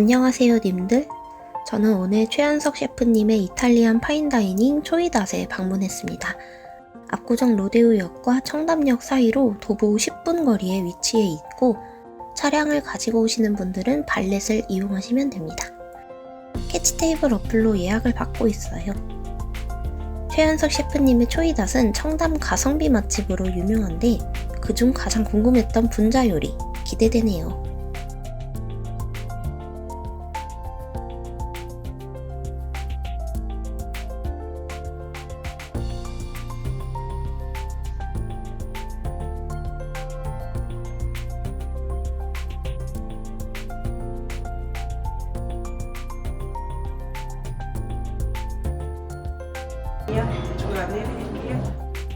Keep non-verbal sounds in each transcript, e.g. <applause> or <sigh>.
안녕하세요, 님들. 저는 오늘 최현석 셰프님의 이탈리안 파인다이닝 초이닷에 방문했습니다. 압구정 로데오역과 청담역 사이로 도보 10분 거리에 위치해 있고 차량을 가지고 오시는 분들은 발렛을 이용하시면 됩니다. 캐치테이블 어플로 예약을 받고 있어요. 최현석 셰프님의 초이닷은 청담 가성비 맛집으로 유명한데 그중 가장 궁금했던 분자 요리 기대되네요.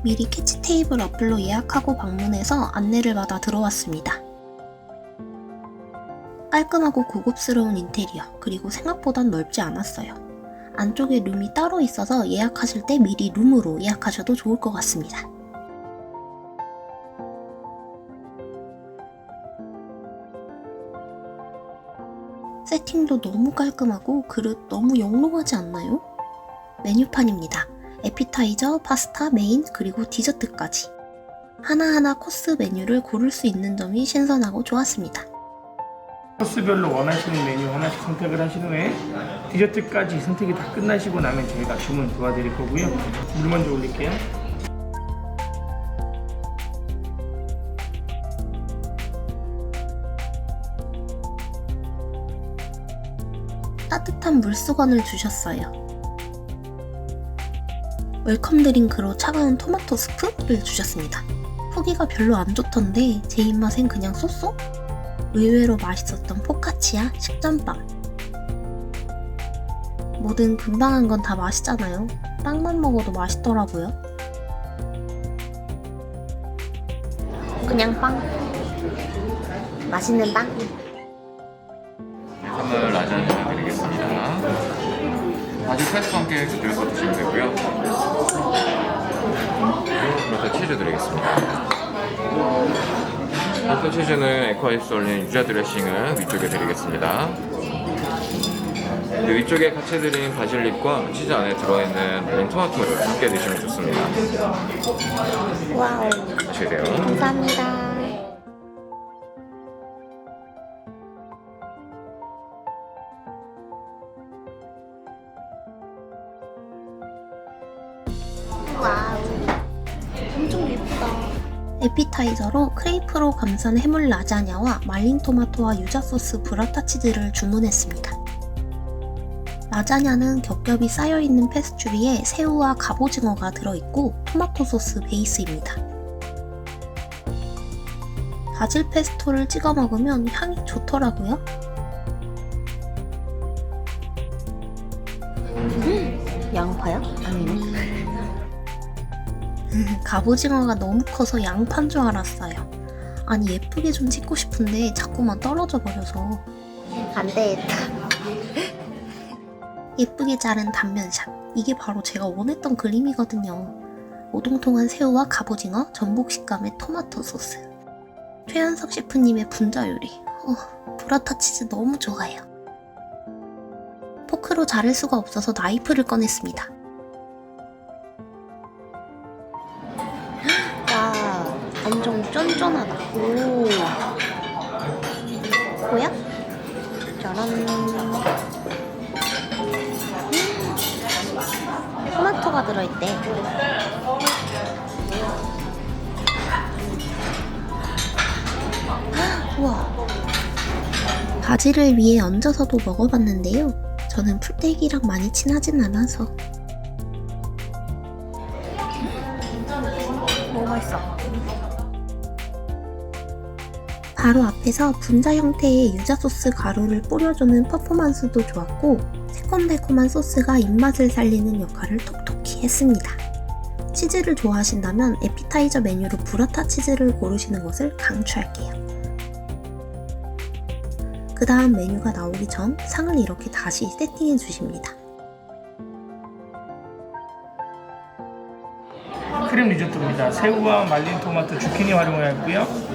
미리 캐치 테이블 어플로 예약하고 방문해서 안내를 받아 들어왔습니다. 깔끔하고 고급스러운 인테리어, 그리고 생각보단 넓지 않았어요. 안쪽에 룸이 따로 있어서 예약하실 때 미리 룸으로 예약하셔도 좋을 것 같습니다. 세팅도 너무 깔끔하고 그릇 너무 영롱하지 않나요? 메뉴판입니다. 에피타이저, 파스타, 메인, 그리고 디저트까지. 하나하나 코스 메뉴를 고를 수 있는 점이 신선하고 좋았습니다. 코스별로 원하시는 메뉴 하나씩 선택을 하신 후에 디저트까지 선택이 다 끝나시고 나면 저희가 주문 도와드릴 거고요. 물 먼저 올릴게요. 따뜻한 물수건을 주셨어요. 웰컴 드링크로 차가운 토마토 스프를 주셨습니다. 후기가 별로 안 좋던데 제 입맛엔 그냥 쏘쏘? 의외로 맛있었던 포카치아 식전빵. 뭐든 금방 한 건 다 맛있잖아요. 빵만 먹어도 맛있더라고요. 그냥 빵. 맛있는 빵. 바질 페스토 함께 드셔서 드시면 되고요. 그리고 치즈 드리겠습니다. 버터 치즈는 에콰이스 올린 유자 드레싱을 위쪽에 드리겠습니다. 그 위쪽에 같이 드린 바질잎과 치즈 안에 들어있는 메인 토마토를 함께 드시면 좋습니다. 와우. 드세요. 감사합니다. 에피타이저로 크레이프로 감싼 해물 라자냐와 말린 토마토와 유자 소스 브라타 치즈를 주문했습니다. 라자냐는 겹겹이 쌓여있는 페스츄리에 새우와 갑오징어가 들어있고 토마토 소스 베이스입니다. 바질 페스토를 찍어 먹으면 향이 좋더라고요. 음, 양파야? 아니요. 갑오징어가 너무 커서 양파인 줄 알았어요. 아니 예쁘게 좀 찍고 싶은데 자꾸만 떨어져 버려서 안 되겠다. <laughs> 예쁘게 자른 단면샷. 이게 바로 제가 원했던 그림이거든요. 오동통한 새우와 갑오징어, 전복 식감의 토마토 소스. 최현석 셰프님의 분자 요리. 어, 브라타 치즈 너무 좋아요. 포크로 자를 수가 없어서 나이프를 꺼냈습니다. 엄청 쫀쫀하다. 오. 뭐야? 짜란. 음. 토마토가 들어있대. 우와. 바지를 위에 얹어서도 먹어봤는데요. 저는 풀떼기랑 많이 친하진 않아서. 너무 맛있어. 바로 앞에서 분자 형태의 유자 소스 가루를 뿌려주는 퍼포먼스도 좋았고, 새콤달콤한 소스가 입맛을 살리는 역할을 톡톡히 했습니다. 치즈를 좋아하신다면 에피타이저 메뉴로 브라타 치즈를 고르시는 것을 강추할게요. 그 다음 메뉴가 나오기 전 상을 이렇게 다시 세팅해 주십니다. 크림 리조또입니다. 새우와 말린 토마토, 주키니 활용하였고요.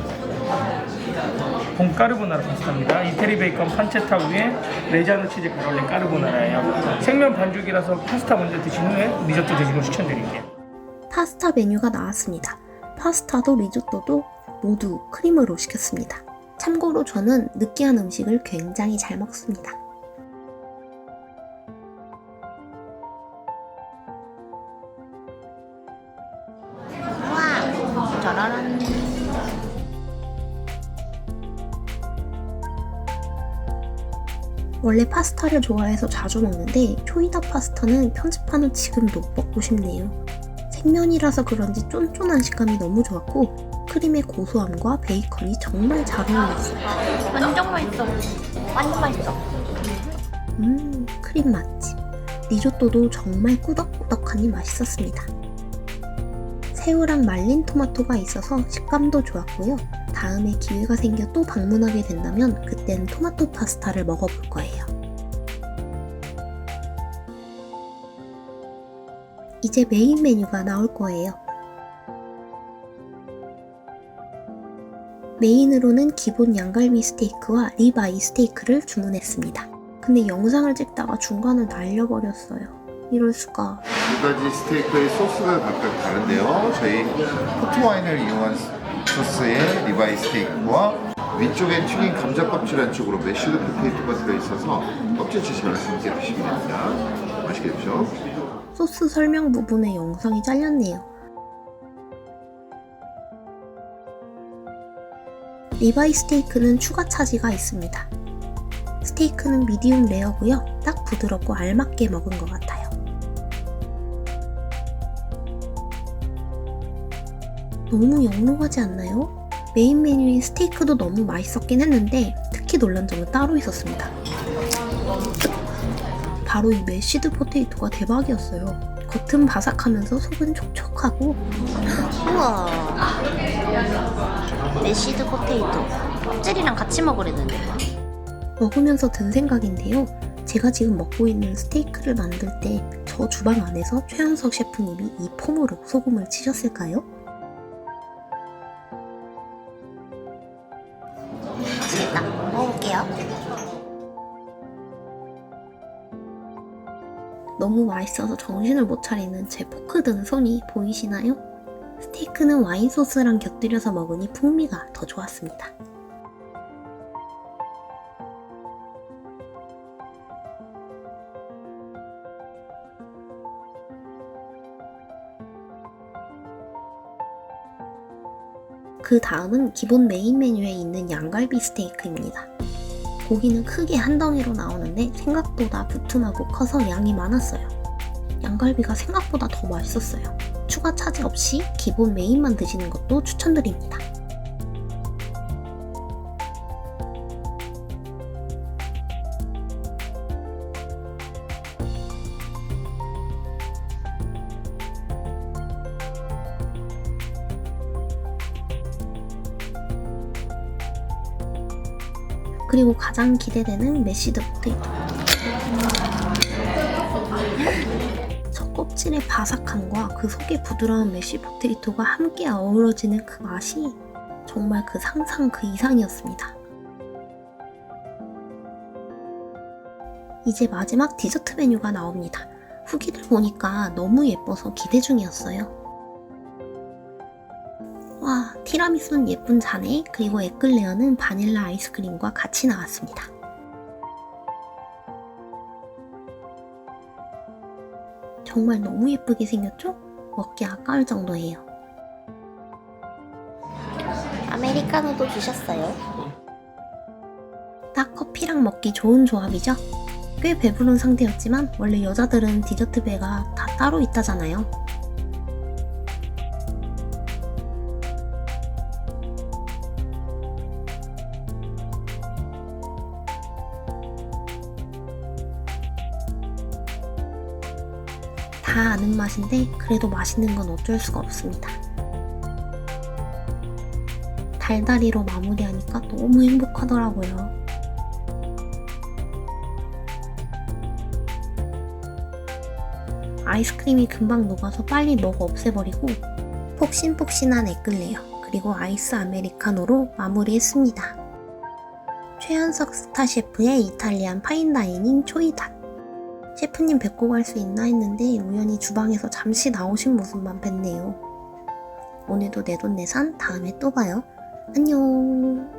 본까르보나라 파스타입니다. 이태리 베이컨 판체타 위에 레자노 치즈 잘 올린 까르보나라예요. 생면 반죽이라서 파스타 먼저 드신 후에 리조또 드시는 거 추천드릴게요. 파스타 메뉴가 나왔습니다. 파스타도 리조또도 모두 크림으로 시켰습니다. 참고로 저는 느끼한 음식을 굉장히 잘 먹습니다. 와, 짜라란. 원래 파스타를 좋아해서 자주 먹는데 초이다 파스타는 편집하는 지금도 먹고 싶네요. 생면이라서 그런지 쫀쫀한 식감이 너무 좋았고 크림의 고소함과 베이컨이 정말 잘 어울렸어요. 완전 맛있어. 완전 맛있어. 음, 크림 맛집. 리조또도 정말 꾸덕꾸덕하니 맛있었습니다. 새우랑 말린 토마토가 있어서 식감도 좋았고요. 다음에 기회가 생겨 또 방문하게 된다면 그땐 토마토 파스타를 먹어볼 거예요. 이제 메인 메뉴가 나올 거예요. 메인으로는 기본 양갈비 스테이크와 리바이 스테이크를 주문했습니다. 근데 영상을 찍다가 중간을 날려버렸어요. 이럴 수가. 두 가지 스테이크의 소스가 각각 다른데요. 저희 포트 와인을 이용한 소스의 리바이 스테이크와 위쪽에 튀긴 감자 껍질 안쪽으로 메쉬드 포테이토가 들어있어서 껍질째 잘 맛있게 드시면 됩니다. 맛있게 드십시오. 소스 설명 부분에 영상이 잘렸네요. 리바이 스테이크는 추가 차지가 있습니다. 스테이크는 미디움 레어고요. 딱 부드럽고 알맞게 먹은 것 같아요. 너무 영롱하지 않나요? 메인 메뉴인 스테이크도 너무 맛있었긴 했는데 특히 놀란 점은 따로 있었습니다. 바로 이 메쉬드 포테이토가 대박이었어요. 겉은 바삭하면서 속은 촉촉하고 우와. 메시드 포테이토. 껍질이랑 같이 먹으랬는데. 먹으면서 든 생각인데요. 제가 지금 먹고 있는 스테이크를 만들 때 저 주방 안에서 최현석 셰프님이 이 폼으로 소금을 치셨을까요? 너무 맛있어서 정신을 못 차리는 제 포크 든 손이 보이시나요? 스테이크는 와인 소스랑 곁들여서 먹으니 풍미가 더 좋았습니다. 그 다음은 기본 메인 메뉴에 있는 양갈비 스테이크입니다. 고기는 크게 한 덩이로 나오는데 생각보다 부tum하고 커서 양이 많았어요. 양갈비가 생각보다 더 맛있었어요. 추가 차지 없이 기본 메인만 드시는 것도 추천드립니다. 그리고 가장 기대되는 메시드 포테이토. 첫 껍질의 바삭함과 그 속의 부드러운 메시 포테이토가 함께 어우러지는 그 맛이 정말 그 상상 그 이상이었습니다. 이제 마지막 디저트 메뉴가 나옵니다. 후기를 보니까 너무 예뻐서 기대 중이었어요. 와, 티라미수는 예쁜 잔에 그리고 에클레어는 바닐라 아이스크림과 같이 나왔습니다. 정말 너무 예쁘게 생겼죠? 먹기 아까울 정도예요. 아메리카노도 주셨어요. 딱 커피랑 먹기 좋은 조합이죠? 꽤 배부른 상태였지만 원래 여자들은 디저트 배가 다 따로 있다잖아요. 다 아는 맛인데 그래도 맛있는 건 어쩔 수가 없습니다. 달달이로 마무리하니까 너무 행복하더라고요. 아이스크림이 금방 녹아서 빨리 먹어 없애버리고 폭신폭신한 에클레어 그리고 아이스 아메리카노로 마무리했습니다. 최현석 스타 셰프의 이탈리안 파인다이닝 초이닷. 셰프님 뵙고 갈 수 있나 했는데 우연히 주방에서 잠시 나오신 모습만 뵀네요. 오늘도 내돈내산 다음에 또 봐요. 안녕.